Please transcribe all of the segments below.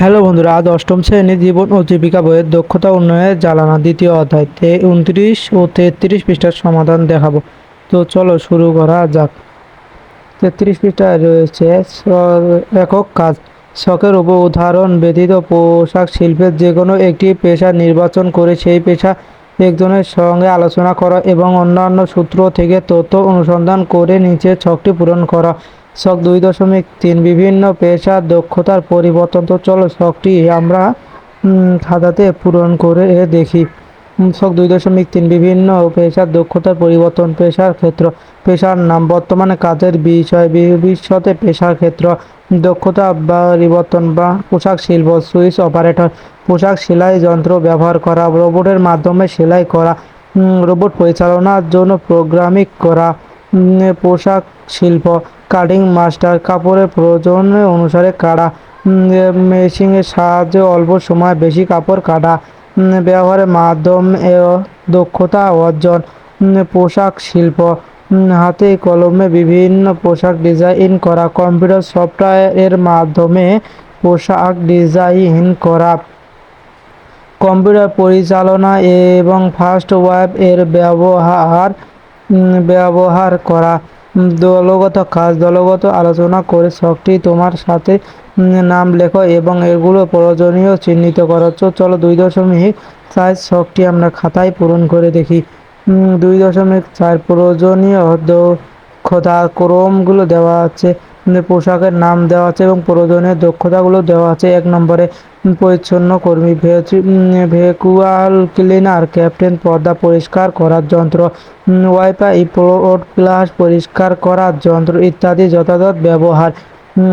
Hello বন্ধুরা, আজ অষ্টম শ্রেণির জীবন ও জীবিকা বইয়ের দক্ষতা উন্নয়নের জ্বালানা দ্বিতীয় অধ্যায় তে উনত্রিশ ও তেত্রিশ পৃষ্ঠার সমাধান দেখাবো। তো চলো শুরু করা যাক। তেত্রিশ পৃষ্ঠায় রয়েছে একক কাজ। শখের উপ উদাহরণ ব্যতীত পোশাক শিল্পের যে কোনো একটি পেশা নির্বাচন করে সেই পেশা একজনের সঙ্গে আলোচনা করা এবং অন্যান্য সূত্র থেকে তথ্য অনুসন্ধান করে নিচে ছকটি পূরণ করা। শখ দুই দশমিক তিন, বিভিন্ন পেশার দক্ষতার পরিবর্তন তো চলো শখটি আমরা খাতাতে পূরণ করে দেখি। শখ দুই দশমিক তিন, বিভিন্ন পেশার দক্ষতার পরিবর্তন, পেশার ক্ষেত্র, পেশার নাম, বর্তমানে কাজের বিষয় ভবিষ্যতে পেশার ক্ষেত্র, দক্ষতা পরিবর্তন বা পোশাক শিল্প, সুইচ অপারেটর, পোশাক সেলাই যন্ত্র ব্যবহার করা, রোবটের মাধ্যমে সেলাই করা রোবট পরিচালনার জন্য প্রোগ্রামিং করা পোশাক শিল্প কাটিং মাস্টার, কাপড়ের প্রয়োজন অনুসারে কাটা। মেশিনের সাহায্যে অল্প সময় বেশি কাপড় কাটা। ব্যবহারের মাধ্যমে দক্ষতা অর্জন। পোশাক শিল্প। হাতে কলমে বিভিন্ন পোশাক ডিজাইন করা। কম্পিউটার সফটওয়্যারের মাধ্যমে পোশাক ডিজাইন করা। কম্পিউটার পরিচালনা এবং ফার্স্ট ওয়েব এর ব্যবহার ব্যবহার করা। দলগত কাজ, দলগত আলোচনা করে শখটি তোমার সাথে নাম লেখো এবং এগুলো প্রয়োজনীয় চিহ্নিত করো। চলো দুই দশমিক চার শখটি আমরা খাতায় পূরণ করে দেখি। দুই দশমিক চার প্রয়োজনীয় দক্ষতা ক্রমগুলো দেওয়া আছে। পোশাকের নাম দেওয়া আছে এবং প্রয়োজনীয় দক্ষতাগুলো দেওয়া আছে। এক নম্বরে, পরিচ্ছন্ন কর্মী ভেকুয়াল ক্লিনার, ক্যাপ্টেন, পর্দা পরিষ্কার করার যন্ত্র ওয়াইফাই প্লট গ্লাস পরিষ্কার করার যন্ত্র ইত্যাদি যথাযথ ব্যবহার।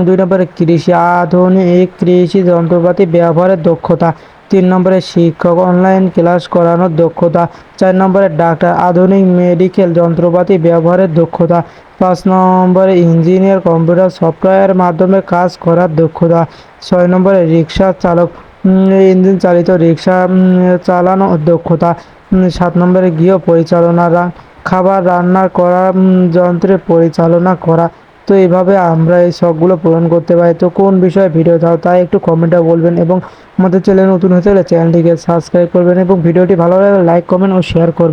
দুই নম্বরে, কৃষি, আধুনিক কৃষি যন্ত্রপাতি ব্যবহারের দক্ষতা। তিন নম্বরে শিক্ষক অনলাইন ক্লাস করানোর দক্ষতা। চার নম্বরে ডাক্তার আধুনিক মেডিকেল যন্ত্রপাতি ব্যবহারের দক্ষতা। পাঁচ নম্বরে ইঞ্জিনিয়ার কম্পিউটার সফটওয়্যারের মাধ্যমে কাজ করার দক্ষতা। ছয় নম্বরে রিক্সা চালক ইঞ্জিন চালিত রিক্সা উম, চালানোর দক্ষতা। সাত নম্বরে গৃহ পরিচালনা খাবার রান্না করা উম, যন্ত্রের পরিচালনা করা। তো এইভাবে আমরা এই শখগুলো পূরণ করতে পারি। তো কোন বিষয়ে ভিডিও দাও তাই একটু কমেন্টে বলবেন এবং আমাদের চ্যানেল নতুন হতে হলে চ্যানেলটিকে সাবস্ক্রাইব করবেন এবং ভিডিওটি ভালো লাগলে লাইক কমেন্ট ও শেয়ার করবেন।